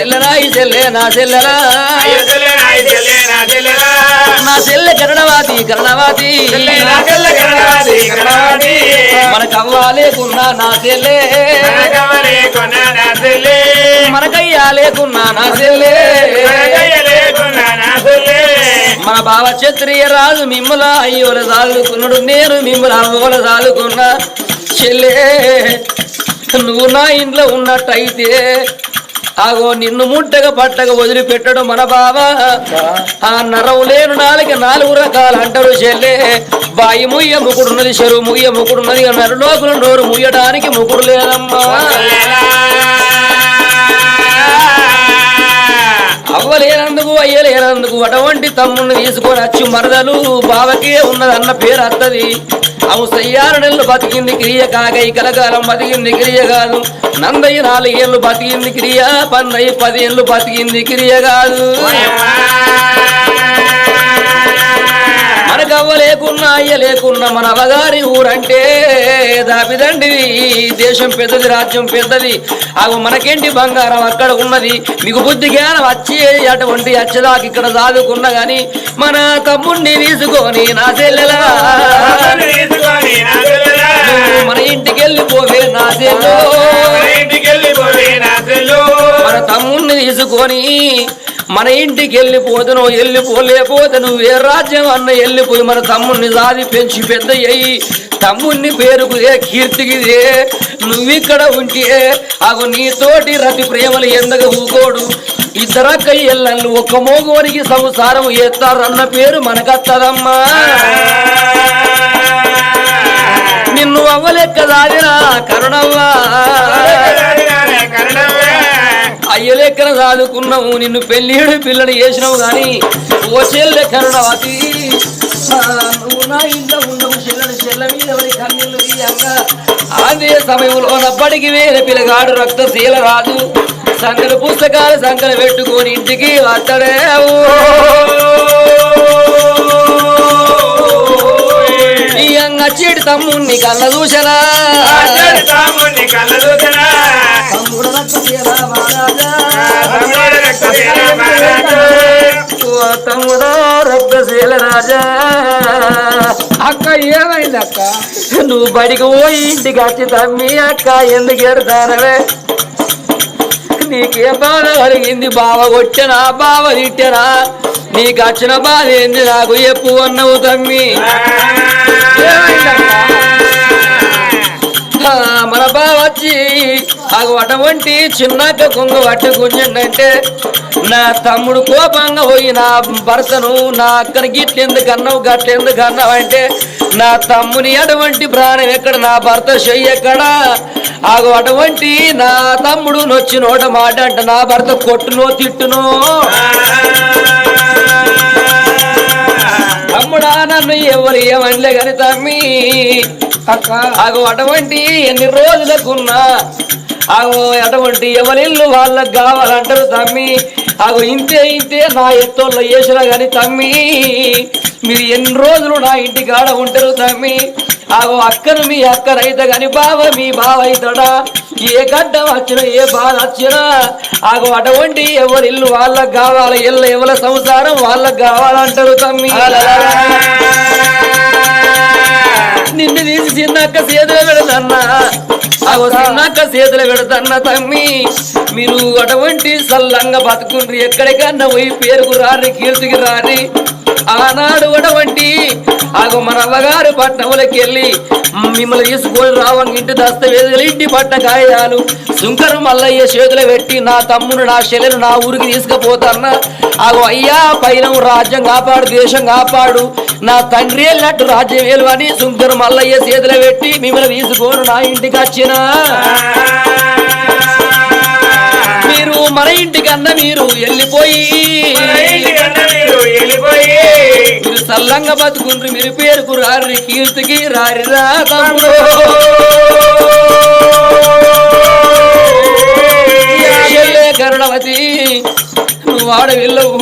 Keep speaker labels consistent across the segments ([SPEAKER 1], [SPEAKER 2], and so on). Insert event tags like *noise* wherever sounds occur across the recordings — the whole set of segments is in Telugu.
[SPEAKER 1] చెల్లెనాయి చెల్లె నా చెల్లెలా
[SPEAKER 2] అయ్యో చెల్లె నా చెల్లె
[SPEAKER 1] కరణవాతి కరణవాతి.
[SPEAKER 2] కరణవాది కరణవాది
[SPEAKER 1] మన కవ్వాలేకున్నా నా చెల్లె.
[SPEAKER 2] కనకమలే కొన్న నా చెల్లె.
[SPEAKER 1] మనకయ్యా లేకున్నా నా చెల్లె.
[SPEAKER 2] కనకయ్యలే కొన్న నా చెల్లె.
[SPEAKER 1] మన బావ క్షత్రియ రాజు మిమ్మల అయ్యోల సాలుకున్నాడు నేను మిమ్మల అవ్వల సాలుకున్నా. చెల్లె నువ్వు నా ఇంట్లో ఉన్నట్టయితే ఆగో నిన్ను ముట్టగా పట్టగా వదిలిపెట్టడు మన బావ. ఆ నరవు లేను నాలుగు నాలుగు రకాలు అంటారు చెల్లె. బాయి ముయ్య ముకుడున్నది చెరువు ముయ్య ముకుడున్నది నరులోకులు నోరు ముయ్యడానికి ముకుడు లేదమ్మా. అవ్వలేనందుకు అయ్యలేనందుకు అటువంటి తమ్ముడిని తీసుకొని వచ్చి మరదలు. బావకే ఉన్నది అన్న పేరు అత్తది. అవు సయ్యారు నెలలు బతికింది క్రియ కాగై కలకాలం బతికింది క్రియ కాదు. నందయ్య నాలుగేళ్ళు బతికింది క్రియ పన్నయ్య పదేళ్ళు బతికింది క్రియ కాదు. మనకు అవ్వ లేకున్నా అయ్య లేకున్నా మన అవగారి ఊరంటే దాపిదండి. దేశం పెద్దది రాజ్యం పెద్దది. అవి మనకేంటి బంగారం? అక్కడ ఉన్నది. మీకు బుద్ధి జ్ఞానం వచ్చి అటువంటి అచ్చదాకి ఇక్కడ చదువుకున్నా గాని మన తమ్ముణ్ణి తీసుకొని నా చెల్లెలా మన ఇంటికి వెళ్ళిపోవే నా మన తమ్ముణ్ణి తీసుకొని మన ఇంటికి వెళ్ళిపోతును వెళ్ళిపోలేకపోతే నువ్వు ఏ రాజ్యం అన్న వెళ్ళిపోయి మన తమ్ముణ్ణి సాది పెంచి పెద్ద అయ్యి తమ్ముణ్ణి పేరుకు ఏ కీర్తికి ఏ నువ్విక్కడ ఉంటే అగు నీతోటి రతి ప్రేమలు ఎందుకు ఊకోడు? ఇద్దరక్క ఎల్లళ్ళు ఒక్క మోగోనికి సంసారం ఎత్తారన్న పేరు మనకత్తదమ్మా. నిన్ను అవ్వలెక్క దాదిరా కరుణవ్వా. అయ్యలెక్కన సాదుకున్నావు నిన్ను పెళ్ళిడు పిల్లని చేసినావు గాని ఓ చెల్లె కరుణవతి. నువ్వు నా ఇంట్లో ఉండవు చెల్లని చెల్ల మీద ఎవరి కన్నీళ్ళు తీయంగా అదే సమయంలో నప్పటికి వేరే పిల్లగాడు రక్తశీల రాదు సంకల పుస్తకాలు సంకల పెట్టుకొని ఇంటికి వస్తాడే చెడు తమ్ముణ్ణి కళ్ళ చూసరా తమ్ముడు మహారాజా. ఓ తమ్ముడా రాజా.
[SPEAKER 3] అక్క ఏమైంది అక్క?
[SPEAKER 1] నువ్వు బడికి పోయి ఇంటికి వచ్చి తమ్మి అక్క ఎందుకు ఎడతానవే నీకే బాధ కలిగింది బావ కొట్టనా? బావ తిట్టనా? నీకు వచ్చిన బాధ ఏంది? నాకు ఎప్పు అన్నవు తమ్మి. మన బావ వచ్చి ఆగు అటువంటి చిన్నాక కొంగ పట్టుకుంటే నా తమ్ముడు కోపంగా పోయి నా భర్తను నా అక్కని గిట్లెందుకు అన్నావు గట్లెందుకు అన్నావు అంటే నా తమ్ముని అటువంటి ప్రాణం ఎక్కడ నా భర్త చెయ్యి ఎక్కడ? ఆగు అటువంటి నా తమ్ముడు నొచ్చి నోట మాట అంటే నా భర్త కొట్టునో తిట్టునో? తమ్ముడా నన్ను ఎవరు ఏమనలే కానీ తమ్మి ఆగు అటువంటి ఎన్ని రోజులకున్నా? ఆగు అటువంటి ఎవరిల్లు వాళ్ళకి కావాలంటారు తమ్మి? ఆగు ఇంతే ఇంతే నా ఎత్తోళ్ళ వేసినా గాని తమ్మి? మీరు ఎన్ని రోజులు నా ఇంటి కాడ ఉంటారు తమ్మి? ఆగో అక్కను మీ అక్కనైతే గాని బావ మీ బావ అవుతాడా ఏ గడ్డ వచ్చినా ఏ బాధ వచ్చినా ఆగో అటువంటి ఎవరిల్లు వాళ్ళకి కావాలి ఇల్లు ఎవరి సంసారం వాళ్ళకి కావాలంటారు తమ్మి. నిన్ను తీసి చిన్నక్క చేతులు పెడతన్నా. అగో చిన్నక్క చేతులు పెడతన్నా తమ్మి. మీరు అటువంటి సల్లంగా బతుకుండ్రి ఎక్కడికన్నా పోయి పేరుకు రారి కీర్తికి రారి ఆనాడు వడవంటి. ఆగో మన అవ్వగారు పట్టణంలోకి వెళ్ళి మిమ్మల్ని తీసుకొని రావని ఇంటి దస్తవేదులు ఇంటి పట్ట గాయాలు శుంకరు మల్లయ్య చేతులు పెట్టి నా తమ్ముడు నా శల్యను నా ఊరికి తీసుకుపోతాన్నా ఆగు అయ్యా పైన రాజ్యం కాపాడు దేశం కాపాడు. నా తండ్రి వెళ్ళినట్టు రాజ్యం వేలు అని శుంకరు మల్లయ్య చేతులు పెట్టి మిమ్మల్ని తీసుకొని నా ఇంటికి వచ్చిన. మీరు మన ఇంటికన్నా మీరు వెళ్ళిపోయి. మీరు సల్లంగా బతుకుండ్రు మీరు పేరుకు రారి కీర్తికి రారి రా తమ్ముడు కరుణవతి నువ్వు ఆడ వెళ్ళవు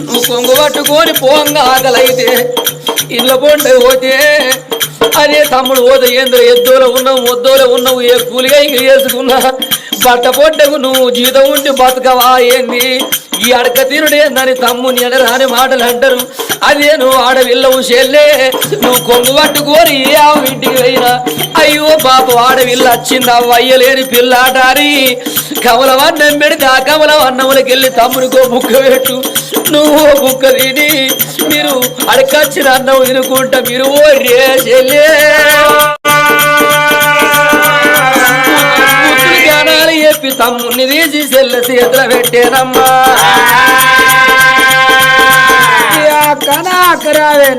[SPEAKER 1] నువ్వు కొంగు పట్టుకొని పోంగా ఆకలైతే ఇళ్ళ పొండ పోతే అదే తమ్ముడు పోతే ఏందో ఎద్దోలో ఉన్నావు వద్దోలో ఉన్నావు ఏ కూలిగా ఇంక వేసుకున్నా బట్ట పొట్టకు నువ్వు జీతం ఉండి బతుకవా ఏంది? ఈ అడక తిరుడేందని తమ్ముని ఎడరాని మాటలు అంటారు అదే నువ్వు ఆడవిల్లవు చెల్లే నువ్వు కొంగు పట్టుకోని ఆ ఇంటికి పోయినా అయ్యో పాప ఆడవిల్ల వచ్చింది అవ్వ అయ్యలేని పిల్లాటారి. కమలవన్నం పెడితే ఆ కమలవన్నములకెళ్ళి తమ్మునికో బుక్క పెట్టు. నువ్వు బుక్క తిని మీరు అడకొచ్చిన అన్నం తినుకుంటా మీరు ఓ రే చెల్లే తమ్ముని తీసి చెల్ల చేతుల పెట్టేనమ్మా.
[SPEAKER 3] అక్క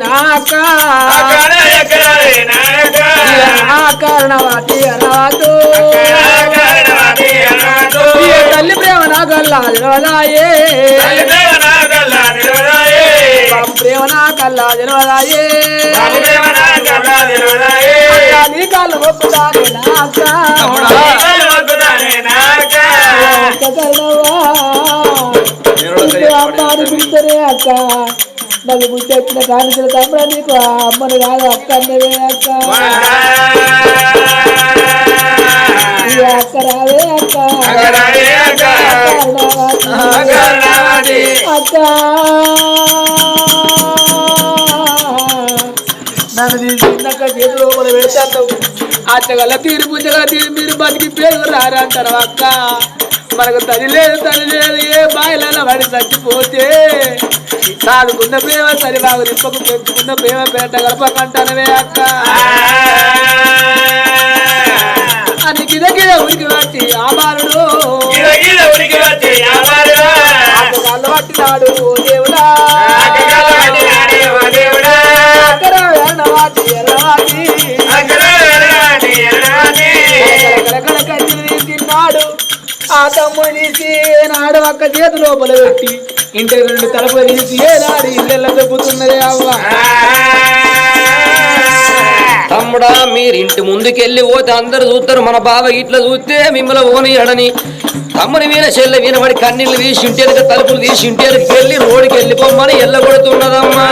[SPEAKER 3] నాక. కారణవాటి. ఈ తల్లి ప్రేమ
[SPEAKER 2] నిలవదాయే.
[SPEAKER 3] ప్రేమ నాకల్లా
[SPEAKER 2] నిలవదాయే.
[SPEAKER 3] నీ కాళ్ళు నాక. అమ్మాని పిలుస్తనే అక్క. నాకు బుద్ధి వచ్చిన కానుకలు తమ్ముడా నీకు ఆ అమ్మని కాదు అక్క. అన్నవే అక్క అక్క. రావే అక్క.
[SPEAKER 2] అక్క.
[SPEAKER 3] నన్ను తీసుకున్నాక చేతిలో మనం వేస్తాను అత్తగల తీరు పూజగా తీరు మీరు బతికి పేరు రారంటారు అక్క. మనకు తల్లి లేదు తల్లి లేదు ఏ బాయిలలో పడి చచ్చిపోతే సాదుకున్న ప్రేమ సరిబాగు నిప్పకు పెంచుకున్న ప్రేమ పేట గడపకంటానవే అక్క అని గిద గిద ఉరికి వచ్చి ఆ బాలుడు
[SPEAKER 2] గిద గిద వచ్చి యావారుడా.
[SPEAKER 3] ఆ తమ్ముడు తీసి ఏనాడు చేతి లోపల పెట్టి ఇంటి రెండు తలుపులు తీసి ఏనాడు ఇళ్ళెల్ల దెబ్బతున్నదే అవ్వ.
[SPEAKER 1] తమ్ముడా మీరు ఇంటి ముందుకెళ్ళి పోతే అందరు చూస్తారు మన బావ ఇట్లా చూస్తే మిమ్మల్ని ఓని ఎడని తమ్ముని వీణ చెల్లె వీనబడి కన్నీళ్ళు తీసి ఇంటి తలుపులు తీసి ఇంటి వెళ్ళి రోడ్డుకి వెళ్ళిపోమ్మని ఎల్లగొడుతున్నదమ్మా.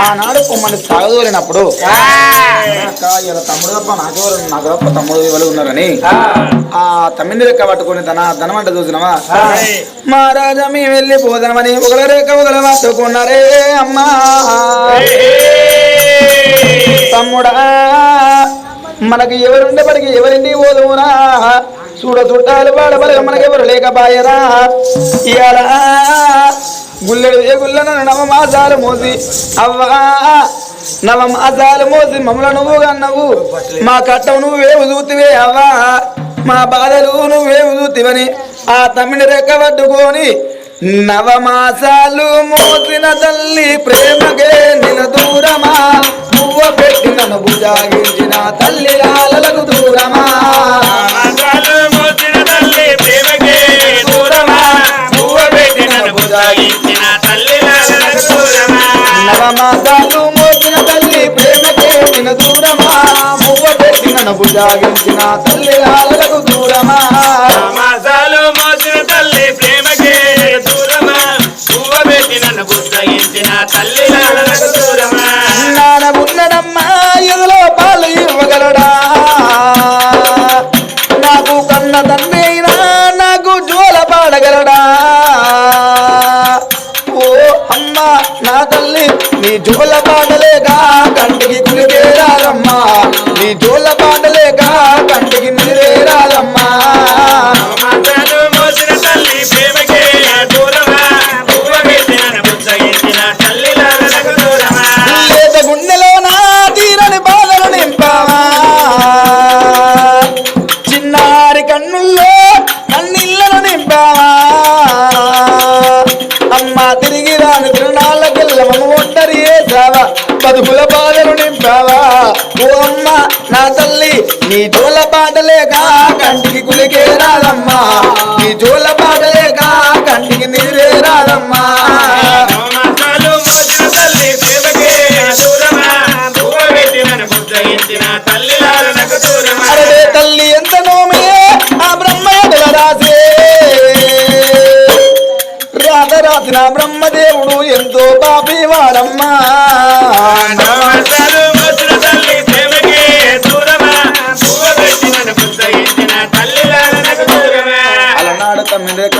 [SPEAKER 4] ఆనాడు పొమ్మని తాగదోలినప్పుడు ఇలా తమ్ముడు తప్ప నాకెవరు నాకు తప్ప తమ్ముడు ఎవరు ఉన్నారని ఆ. తమ్మింది రెక్క పట్టుకుని తన ధనమంట చూసినవా? మహారాజా మేము వెళ్ళి పోదామని ఒకల రేఖ ఒకల పట్టుకున్నారే అమ్మా. తమ్ముడా మనకి ఎవరుండేపటికి ఎవరింటికి పోదుమురా చూడ చుట్టాలు పాడబలగ మనకెవరు లేకపాయరా? ఇయాల గుల్లెడు ఏ గుల్లన నవమాసాలు మోసి. అవ్వా నవమాసాలు మోసి మమ్మల్ని నువ్వు కన్నవు మా కట్ట నువ్వే చూతివే అవ్వా. మా బాధలు నువ్వే ఉదుగుతివని ఆ తమ్మిని రెక్క పట్టుకొని నవమాసాలు మోసిన తల్లి ప్రేమకే నిల దూరమా. నువ్వు పెట్టిన భుజాగించిన తల్లి లాలలకు దూరమా. నవమాసాలు మోసిన తల్లి ప్రేమకే నిన దూరమా నువ్వు పెట్టిన భుజాగించిన తల్లి లాలకు దూరమా
[SPEAKER 2] మాసాలు మోసిన తల్లి ప్రేమకే దూరమా. పువ్వు పెట్టిన భుజాగించిన తల్లి
[SPEAKER 4] లాలకు నీ జోల పాడలేక కంటికి కులికేరారమ్మా నీ జోల కంటికి కులికే రాదమ్మా నీ జోల పాటలేక కంటికి నీరే రాదమ్మా. అరే తల్లి ఎంత నోమే ఆ బ్రహ్మ రాసే రాత రాసిన బ్రహ్మదేవుడు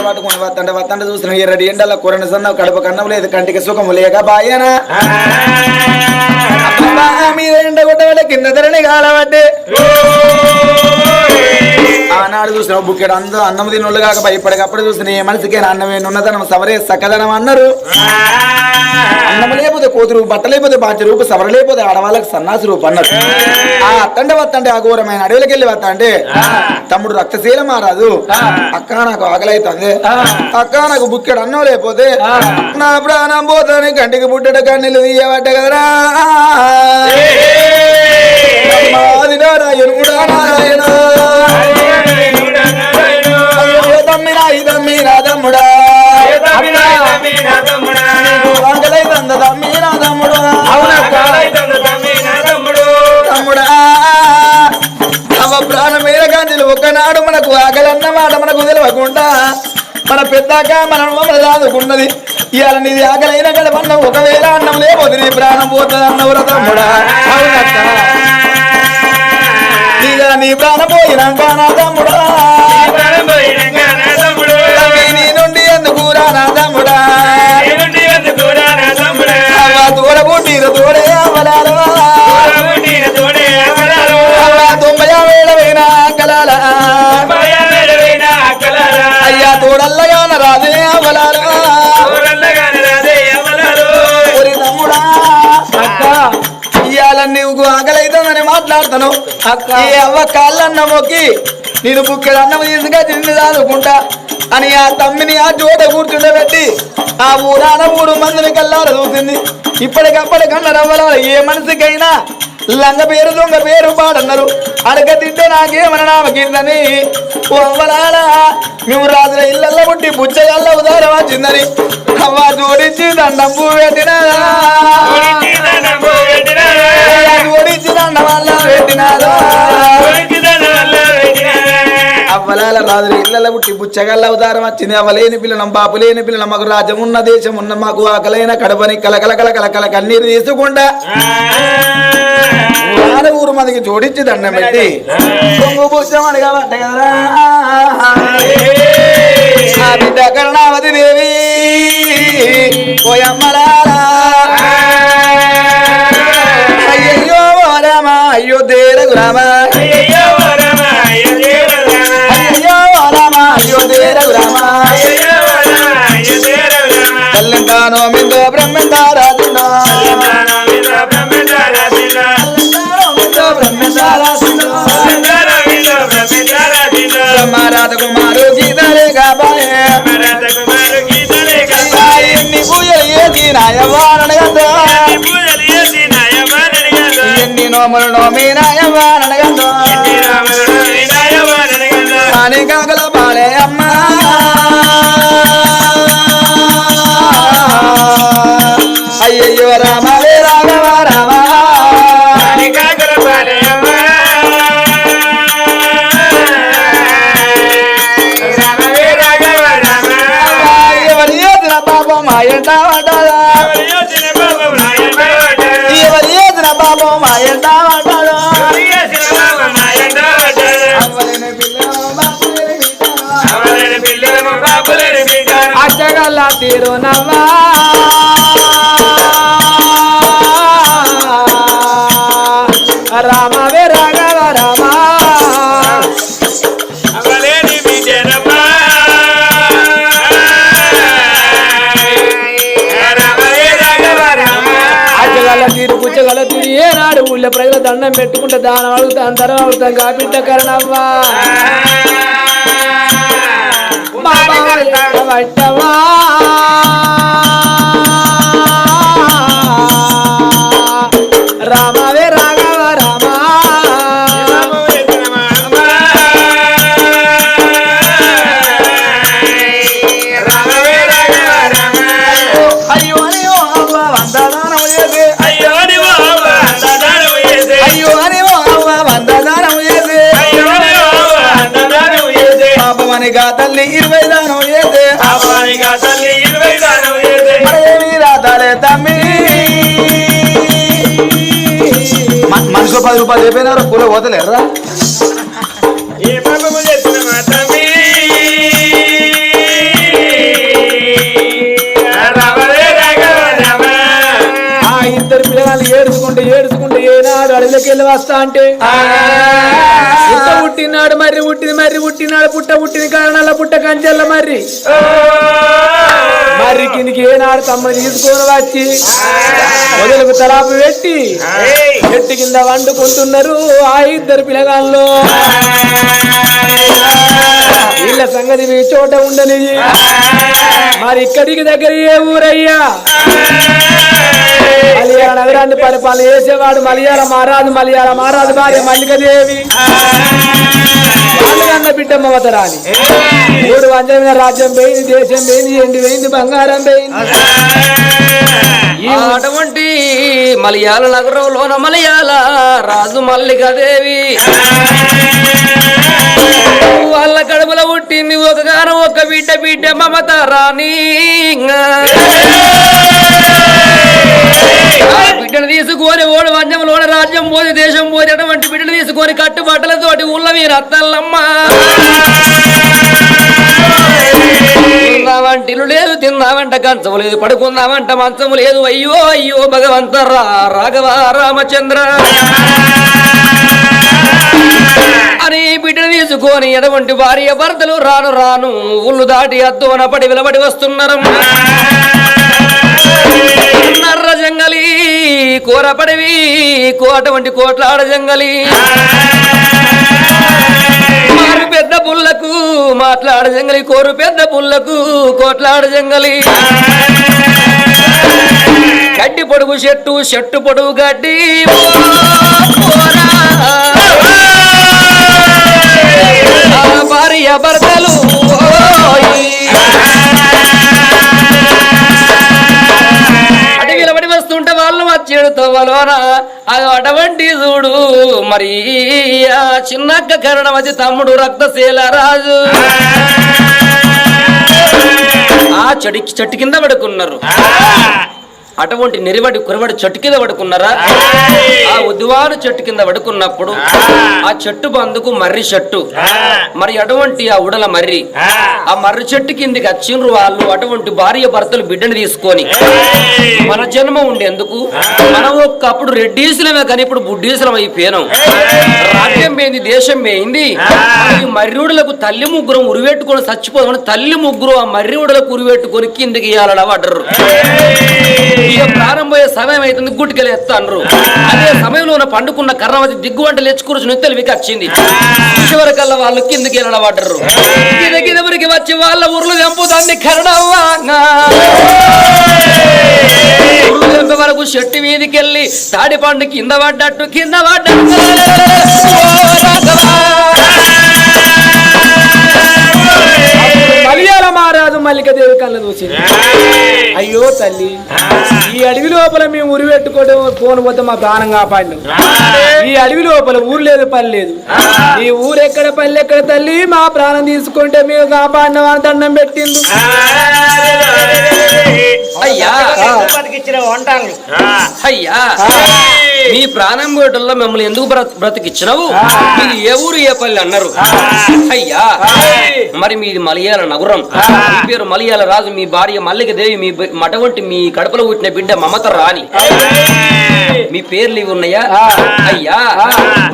[SPEAKER 4] పట్టుకొని వత్తంటే వత్తంటే చూసిన ఎర్రటి ఎండల కూరని సన్న కడుపు కన్నం లేదు కంటికి సుఖము లేక బాయనా. *laughs* మీద ఎండ కొట్టవలే కింద ధరణి కాలబట్టే. ఆనాడు చూసిన బుక్కెడు? అంద అన్నం తినోళ్ళు కాక ఇప్పటికప్పుడు చూసిన ఏ మనసుకే అన్నమే ఉన్నదనం సవరే సకదనం అన్నారు. అన్నం లేకపోతే కూతురు బట్ట లేకపోతే బాధ్య రూపు సవర లేకపోతే ఆడవాళ్ళకి సన్నాసి రూపు అన్నారు. ఆ అత్తంటే వత్తంటే ఆ ఘోరమైన అడవిలోకి వెళ్ళి వత్తంటే తమ్ముడు రక్తశీల మారాదు. అక్క నాకు ఆకలి అవుతుంది అక్క నాకు బుక్కెడు అన్నం లేకపోతే నా ప్రాణం పోతాని కంటికి పుట్టడ కన్నీళ్ళు తీయబట్ట కదరా. నారాయణ కూడా నారాయణ. తమ్ముడా వంకలై తంద తమ్మి నా తమ్ముడు. తమ్ముడా అవ ప్రాణమేర గాంధీలు ఒకనాడు మనకు ఆకలన్న మాట మనకు తెలియకుండా మన పెద్దాక మన మన రాదుకున్నది ఇవాళ నీది ఆకలైన గడపన్న ఒకవేళ అన్నం లేకపోతే నీ ప్రాణం పోతుంది అన్నవర తమ్ముడా. అవునక్క నీ ప్రాణం పోయినాక నా తమ్ముడా. ఈ అవ్వ కాళ్ళన్న మొక్కి నేను బుక్కెడు అన్నం తీసుగా తిండి దాదుకుంటా అని ఆ తమ్మిని ఆ చోట కూర్చుండబెట్టి ఆ ఊరాన మూడు మందిని కల్లార చూసింది. ఇప్పటికప్పటికన్నా రవ్వల ఏ మనిషికైనా లంగ పేరు దొంగ పేరు పాడన్నారు. అడగ తింటే నాకేమన నామకిందని. ఓ అవ్వలాలా మేము రాజుల ఇళ్ళల్లో పుట్టి బుచ్చగల్ల ఉదారం వచ్చిందని. అవ్వ జోడించి దండం పువ్వు పెట్టినారా ఓడించి దండం వల్ల అవ్వలాల పుట్టి బుచ్చగల్ల అవతారం వచ్చింది. అవ్వలేని పిల్లలం బాపు లేని పిల్లలం మాకు రాజ్యం ఉన్న దేశం ఉన్న మాకు ఆకలైన కడపని కలకల కలకల కల కన్నీరు తీసుకుండా ఊరు మందికి జోడించి దండం పెట్టి. అడగబట్ట కదరా. ఆ బిడ్డ కరుణావతి దేవి ఓయమ్మలారా రామ అయ్యో దేరగు రామ అయ్యయ్యో ఓ రామ అయ్యో దేరగు రామ తెల్లంతానో మిందో బ్రహ్మంతారాజుండో మిందో బ్రహ్మంతారాజుండో బ్రహ్మరాధ కుమారు గీతలే కాబోయే ఎన్ని పూజలు ఏది నాయవారనగందో ఎన్ని నోములు నోమి నాయవారనగందో అని కాకల పాలే అమ్మా అయ్యో రామ వే రాఘవ రామ పాపం
[SPEAKER 3] అచ్చగల్ల తీరునవ్వా. రామవే రాఘవ రామ తీరు పుచ్చగల్ల తీరు ఏనాడు ఊళ్ళో ప్రజల దండం పెట్టుకుంటే దానం అడుగుతాం ధరం అడుగుతాం కాబిడ్డ కరణవ్వా.
[SPEAKER 4] మనిషిలో పది రూపాయలు చెప్పినారు కూల పోతలేరా
[SPEAKER 2] ఏ ఇద్దరు పిల్లలు
[SPEAKER 3] ఏడుచుకుంటే వెళ్ళి వస్తా అంటే? పుట్ట పుట్టినాడు మర్రి పుట్టింది మర్రి పుట్టినాడు పుట్ట పుట్టిన కారణాల పుట్ట కంచెల్ల మర్రి మర్రి కిందికి ఏనాడు తమ్మని తీసుకొని వచ్చి మొదలకు తలాపు పెట్టి చెట్టు కింద వండుకుంటున్నారు ఆ ఇద్దరు పిల్లగాళ్ళు వీళ్ళ సంగతి మీ చోట ఉండని మరి ఇక్కడికి దగ్గర ఏ ఊరయ్యా? మలయాళ నగరాన్ని పరిపాలన చేసేవాడు మలయాళ మహారాజు మలయాళ మహారాజు భార్య మల్లికదేవి. వాళ్ళకన్న బిడ్డ మమతరాని మూడు వంజమైన రాజ్యం పోయింది దేశం పోయింది ఎండి పోయింది బంగారం పోయింది.
[SPEAKER 1] అటువంటి మలయాళ నగరంలోన మలయాళ రాజు మల్లికాదేవి. వాళ్ళ కడుపులో పుట్టింది ఒక గానం ఒక బిడ్డ బిడ్డ మమత రాణి బిడ్డను తీసుకొని ఓడి వంజంలోని రాజ్యం పోయి దేశం పోయి అటువంటి బిడ్డను తీసుకొని కట్టుబట్టలతోటి ఊళ్ళ మీరు అత్తల్లమ్మ ఇల్లు లేదు తిందామంట కంచము లేదు పడుకుందామంట మంచము లేదు. అయ్యో అయ్యో భగవంత రా రాఘవ రామచంద్ర. అని బిడ్డను తీసుకొని ఎటువంటి భార్య భర్తలు రాను రాను ఊళ్ళు దాటి అద్దోన విలబడి వస్తున్నారు నర్ర జంగలి కూర పడివి కోటువంటి కోట్లాడ జంగలి. మారు పెద్ద పుల్లకు మాట్లాడ జంగలి కోరు పెద్ద పుల్లకు కోట్లాడ జంగలి. గడ్డి పొడుగు చెట్టు చెట్టు పొడుగు గడ్డి. భార్య భర్త వచ్చాడు అటువంటి చూడు. మరి ఆ చిన్నక్క కరణమతి తమ్ముడు రక్తశీల రాజు ఆ చెడు చెట్టు కింద పడుకున్నారు. అటువంటి నిరివడి కురవడి చెట్టు కింద పడుకున్నారా? ఆ ఉద్వాను చెట్టు కింద పడుకున్నప్పుడు ఆ! చెట్టు బందుకు మర్రి చెట్టు. మరి అటువంటి ఆ ఉడల మర్రి ఆ! మర్రి చెట్టు కిందికి వచ్చిండ్రు వాళ్ళు అటువంటి భార్య భర్తలు బిడ్డను తీసుకొని మన జన్మ ఉండేందుకు మనం ఒక్కప్పుడు రెడ్డీసులమే కానీ ఇప్పుడు బుడ్డీసులం అయిపోయాం రాజ్యం పోయింది దేశం పోయింది ఈ మర్రివుడులకు తల్లి ముగ్గురం ఉరివెట్టుకొని చచ్చిపోదామని తల్లి ముగ్గురు ఆ మర్రివుడులకు ఉరివెట్టుకొని కిందికి పడ్డరు. ఇక ప్రారంభమయ్యే సమయం అవుతుంది గుట్టుకెళ్ళి ఎత్తాండ్రు అదే సమయంలో పండుకున్న కర్రవతి దిగ్గువంట లేచి కూర్చుని తెలివికి వచ్చింది చివరికల్లా వాళ్ళు కిందికి వెళ్ళబడ్డరు కిందకి వచ్చి వాళ్ళ ఊర్లు చంపుతాన్ని కరణవ్వా ఊర్లు చంపే వరకు చెట్టు మీదకి వెళ్ళి తాడి పండు కింద పడ్డట్టు కింద పడ్డట్టు.
[SPEAKER 3] మలయాళ మహారాజు మల్లికదేవి కళ్ళ చూసింది. అయ్యో తల్లి ఈ అడవి లోపల మేము ఉరి పెట్టుకోవడం ఫోన్ పోతే మా ప్రాణం కాపాడు ఈ అడవి లోపల ఊరు లేదు పని లేదు. ఈ ఊరు ఎక్కడ పల్లె ఎక్కడ తల్లి? మా ప్రాణం తీసుకుంటే మేము కాపాడిన దండం పెట్టిండు
[SPEAKER 1] అయ్యా.
[SPEAKER 5] బతికిచ్చిన
[SPEAKER 1] అయ్యా. మీ ప్రాణం పోయటంలో మిమ్మల్ని ఎందుకు బ్రత- బ్రతికిచ్చినావు? మీది ఏ ఊరు ఏ పల్లె అన్నారు. అయ్యా. మరి మీది మలయాళ నగరం. మీ పేరు మలయాళ రాజు మీ భార్య మల్లిక దేవి మీ మటువంటి మీ కడపలో పుట్టిన బిడ్డ మమత రాణి. మీ పేర్లు ఇవి ఉన్నాయా? అయ్యా.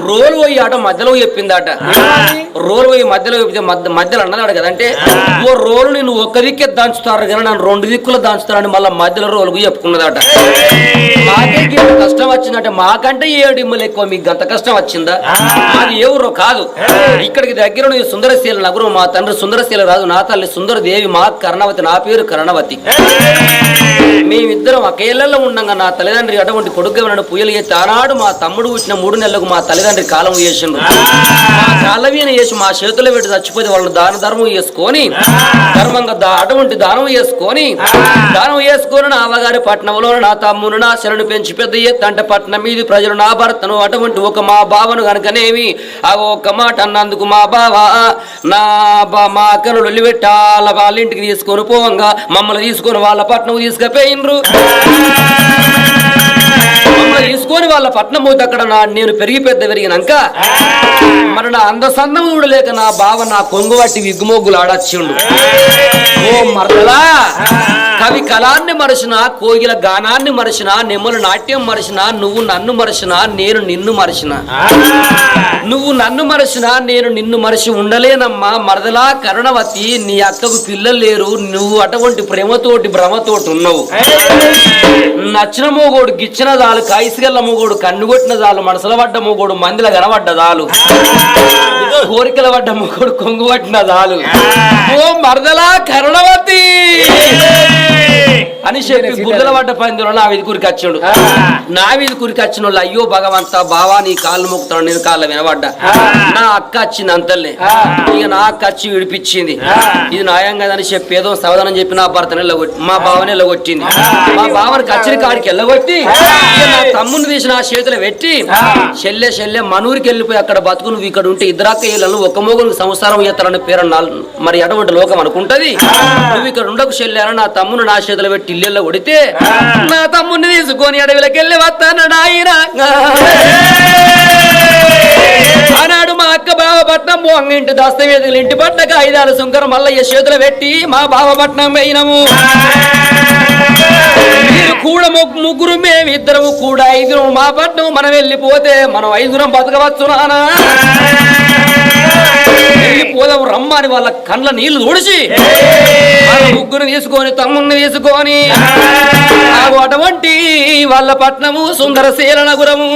[SPEAKER 1] రోల్ పోయి ఆట మధ్యలో చెప్పిందట. రోల్ పోయి మధ్యలో చెప్తే మధ్య మధ్యలో అన్నదాడు కదంటే ఓ రోలు నువ్వు ఒక్క దిక్కే దాంచుతారు కానీ నన్ను రెండు దిక్కులు దాంచుతారని మళ్ళీ మధ్యలో రోలుకు చెప్పుకున్నదట. మాకే కష్టం వచ్చిందంటే మాకంటే ఏడు ఇమ్మలు ఎక్కువ మీకు అంత కష్టం వచ్చిందా? అది ఎవరో కాదు. ఇక్కడికి దగ్గర సుందరశీల నగరం మా తండ్రి సుందరశీల రాజు నా తల్లి సుందర దేవి మా కర్ణవతి నా పేరు కర్ణవతి. మేమిద్దరం ఒకేళ్ళలో ఉండగా నా తల్లిదండ్రి అటువంటి కొడుకు నన్ను పూయలు ఎత్తి ఆనాడు మా తమ్ముడు పుట్టిన మూడు నెలలకు మా తల్లిదండ్రి కాలం చేసిండ్రు మా కాలవీన చేసి మా చేతుల్లో పెట్టి చచ్చిపోతే వాళ్ళు దాన ధర్మం చేసుకొని ధర్మంగా అటువంటి దానం చేసుకొని దానం చేసుకొని నా అవగారి పట్నంలో నా తమ్మును నా శరణు పెంచి పెద్ద ఎత్తంటే పట్నం మీది ప్రజలు నా భర్తను అటువంటి ఒక మా బావను కనుకనేమి ఆ ఒక్క మాట అన్నందుకు మా బావ నా బా మా అక్కను లొల్లిపెట్టాల వాళ్ళ ఇంటికి తీసుకొని పోవంగా మమ్మల్ని తీసుకొని వాళ్ళ పట్నం తీసుకుపోయినరు తీసుకొని వాళ్ళ పట్నం పోతే అక్కడ నా నేను పెరిగి పెద్ద పెరిగినాక మరి నా అందసందం కూడా లేక నా బావ నా కొంగు పట్టి విగ్గుమోగ్గులు ఆడచ్చిండు. ఓ మరదలా కవి కళాన్ని మరచిన కోగిల గానాన్ని మరచిన నెమ్మలు నాట్యం మరచిన నువ్వు నన్ను మరచిన నేను నిన్ను మరచిన. నువ్వు నన్ను మరచిన నేను నిన్ను మరచి ఉండలేనమ్మా. మరదలా కరుణవతి నీ అక్కకు పిల్లలు లేరు. నువ్వు అటువంటి ప్రేమతోటి భ్రమతోటి ఉన్నావు. నచ్చిన మోగోడు గిచ్చిన దాలు కాయిసిగల్ల కన్ను కొట్టిన చాలు మనసుల పడ్డ మూగోడు మందిల కనబడ్డ చాలు కోరికల పడ్డ మూగోడు కొంగు పట్టిన దాలు ఓ మరదలా కరుణవతి! అని చెప్పి బుద్ధల పడ్డ పందిలో నా వీధి కురికి వచ్చిండు నా వీధి కురికి వచ్చిన వాళ్ళు అయ్యో భగవంత బావా నీ కాళ్ళు మొక్కుతాడు నేను కాళ్ళ వినబడ్డా. నా అక్క వచ్చింది అంతల్లే. ఇక నా అక్క వచ్చి విడిపించింది. ఇది న్యాయం కదని చెప్పి ఏదో సమాధానం చెప్పి నా భర్తని వెళ్ళగొట్టి మా బావని వెళ్ళగొట్టింది మా బావని కచ్చిరి కాడికి వెళ్ళగొట్టి నా తమ్ముని తీసి నా చేతిలో పెట్టి చెల్లె చెల్లె మనూరికి వెళ్ళిపోయి అక్కడ బతుకు నువ్వు ఇక్కడ ఉంటే ఇద్దరాక్క ఇళ్ళను ఒక మోగునికి సంసారం చేస్తారని పేరు మరి అటువంటి లోకం అనుకుంటది? నువ్వు ఇక్కడ ఉండకు చెల్లెని నా తమ్ముని నా చేతిలో పెట్టి ఇల్లెల్లో కొడితే నా తమ్ముని తీసుకొని అడవిలోకి వెళ్ళి వస్తానడు ఆయన ఆనాడు మా అక్క బావ పట్నం ఇంటి దస్తవేదులు ఇంటి పట్టక ఐదారు సుంకరం మల్లయ్య చేతులు పెట్టి మా బావ పట్నం పోయినము మీరు కూడా ముగ్గు- ముగ్గురు మేము ఇద్దరము కూడా ఐదుగురం మా పట్నం మనం వెళ్ళిపోతే మనం ఐదుగురం బతకవచ్చు నానా. వెళ్ళిపోదాం రమ్మని వాళ్ళ కండ్ల నీళ్ళు తుడిచి ముగ్గురు తీసుకొని తమ్ముడిని తీసుకొని అటువంటి వాళ్ళ పట్నము సుందర శీలనగురము.